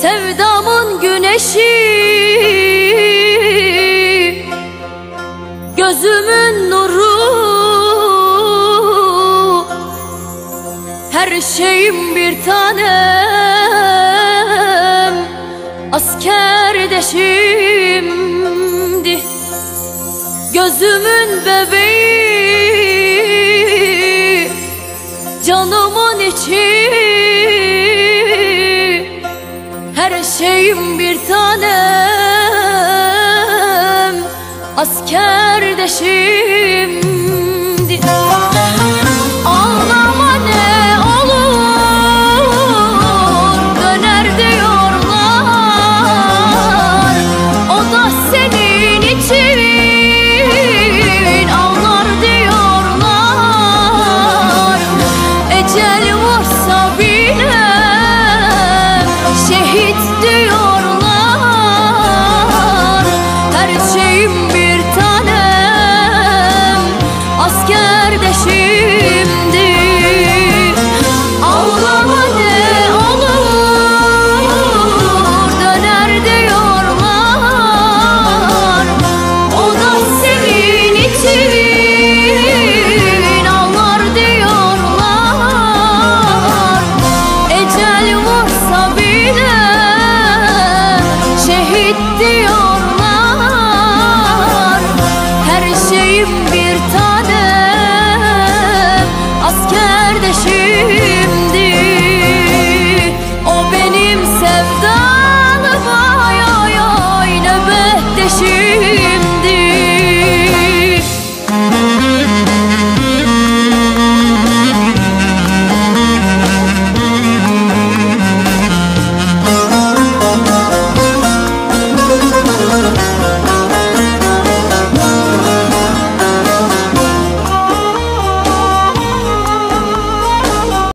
Sevdamın güneşi. Gözümün nuru. Her şeyim bir tanem. Asker de şimdi. Gözümün bebeği. Canımın içi. Şeyim bir tanem. Asker deşimdi şeyim 许